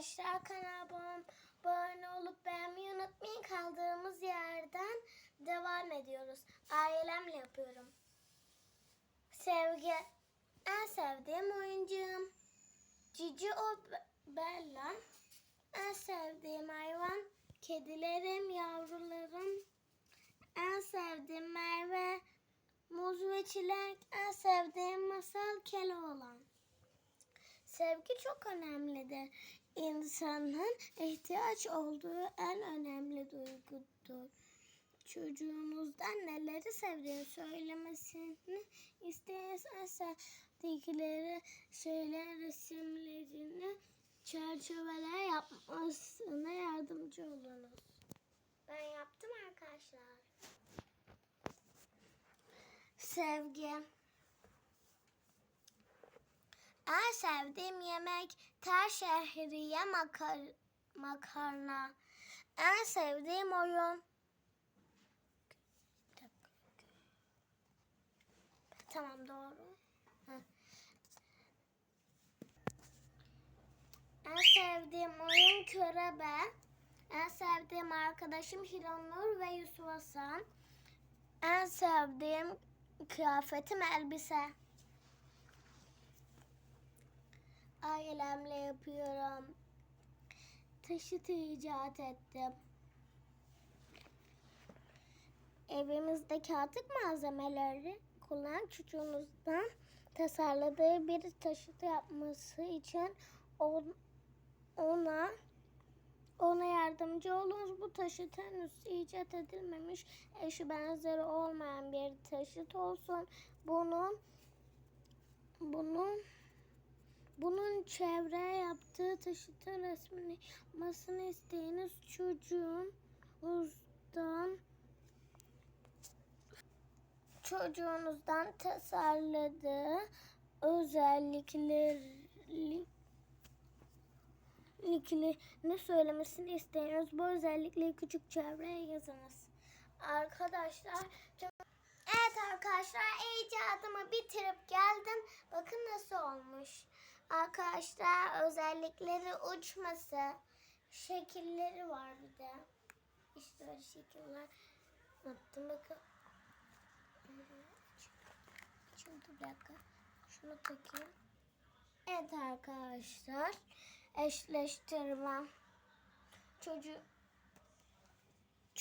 arkadaşlar kanalıma abone olup beğenmeyi unutmayın. Kaldığımız yerden devam ediyoruz. Ailemle yapıyorum. Sevgi. En sevdiğim oyuncum. Cici o Be- Bella. En sevdiğim hayvan. Kedilerim, yavrularım. En sevdiğim Merve. Muz ve çilek. En sevdiğim masal Keloğlan. Sevgi çok önemlidir. İnsanın ihtiyaç olduğu en önemli duygudur. Çocuğunuzdan neleri sevdiğini söylemesini isteyen sevdikleri şeyler resimlerini çerçeveler yapmasına yardımcı olunuz. Ben yaptım arkadaşlar. Sevgi. En sevdiğim yemek ter şehriye makar makarna. En sevdiğim oyun. Tamam doğru. En sevdiğim oyun körebe. En sevdiğim arkadaşım Hiranur ve Yusuf Hasan. En sevdiğim kıyafetim elbise. Ailemle yapıyorum. Taşıt icat ettim. Evimizdeki atık malzemeleri kullanan çocuğunuzdan tasarladığı bir taşıt yapması için on- ona ona yardımcı olunuz. Bu taşıt henüz icat edilmemiş, eşi benzeri olmayan bir taşıt olsun. Bunun bunun bunun çevre yaptığı taşıtın resmini yapmasını isteyiniz çocuğunuzdan çocuğunuzdan tasarladığı özellikleri özelliklerini söylemesini isteyiniz. Bu özellikleri küçük çevreye yazınız. Arkadaşlar tüm- Evet arkadaşlar icadımı bitirip geldim. Bakın nasıl olmuş. Arkadaşlar özellikleri uçması, şekilleri var bir de. İşte öyle şekiller yaptım bakın. Şimdi bir dakika. Şunu takayım. Evet arkadaşlar. Eşleştirme. Çocuğu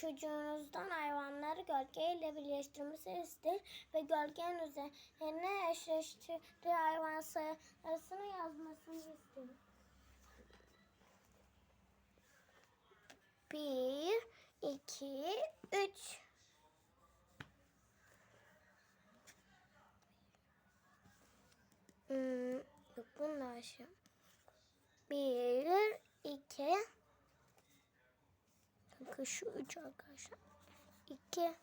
çocuğunuzdan hayvanları gölgeyle birleştirmesi isteyin ve gölgenin üzerine eşleştirdiği hayvan sayısını yazmasını isteyin. Bir, iki, üç. Hmm, yok bunlar aşağı. Bir, iki, Bakın şu üç arkadaşlar. İki.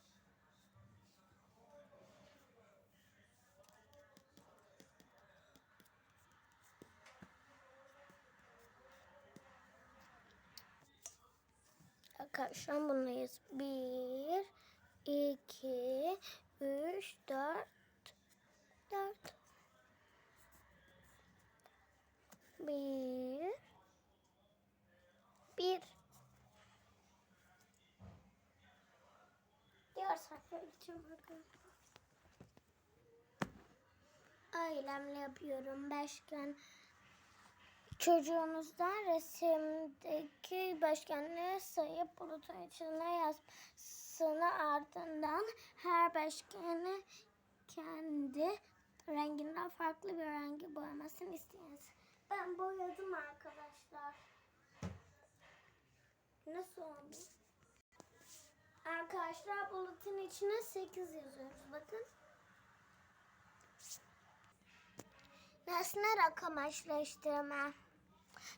Arkadaşlar bunlayız. Bir, iki, üç, dört, dört. Bir. Ailemle yapıyorum. Beşgen. Çocuğunuzdan resimdeki beşgenleri sayıp bulutun içine yazmasını ardından her beşgeni kendi renginden farklı bir rengi boyamasını isteyiniz. Ben boyadım arkadaşlar. Nasıl oldu? Arkadaşlar bulutun içine 8 yazıyoruz. Bakın. Nesne rakam eşleştirme.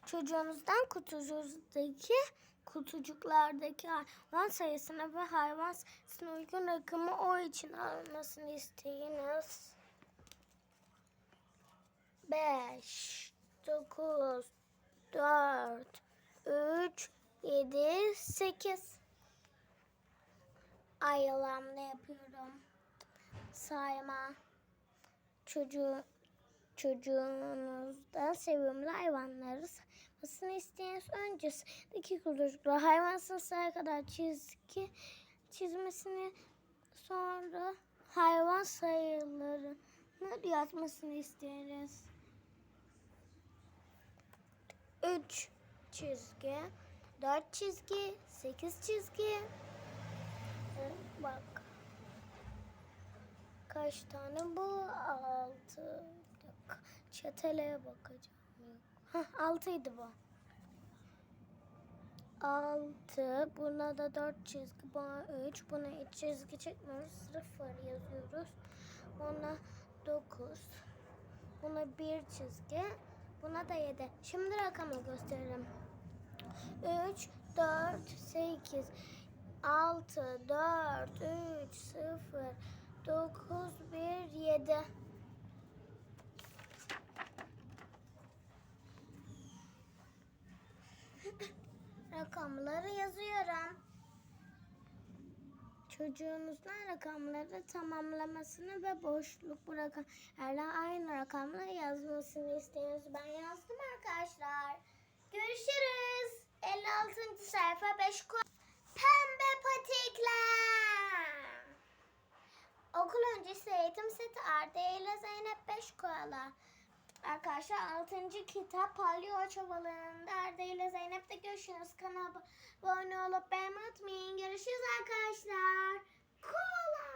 Çocuğunuzdan kutucuğunuzdaki kutucuklardaki hayvan sayısına ve hayvan sayısına uygun rakamı o için almasını isteyiniz. 5 9 4 3 7 8 Ayılamda yapıyorum. Sayma. Çocuğu çocuğunuzdan sevimli hayvanları saymasını isteyiniz. Öncesindeki kutucuklar hayvan sınıfına kadar çizgi çizmesini sonra hayvan sayılarını yazmasını isteyiniz. 3 çizgi, 4 çizgi, 8 çizgi. Bak. Kaç tane bu? 6. Bir dakika. Çeteleye bakacağım. Hah 6'ydı bu. 6. Buna da 4 çizgi. Buna 3. Buna 3 çizgi çekmiyoruz. Sıfır yazıyoruz. Buna 9. Buna 1 çizgi. Buna da 7. Şimdi rakamı gösteririm. 3, 4, 8, 6, 4, 3, 0, 9, 1, 7. Rakamları yazıyorum. Çocuğunuzun rakamları tamamlamasını ve boşluk bırakan yerler aynı rakamla yazmasını istiyoruz. Ben yazdım arkadaşlar. Görüşürüz. 56. sayfa 5 ko- Pembe patikler. Okul öncesi eğitim seti Arda ile Zeynep 5 koala. Arkadaşlar 6. kitap Palyo Çobalığı'nda Arda ile Zeynep de görüşürüz. Kanala abone olup beğenmeyi unutmayın. Görüşürüz arkadaşlar. Koala.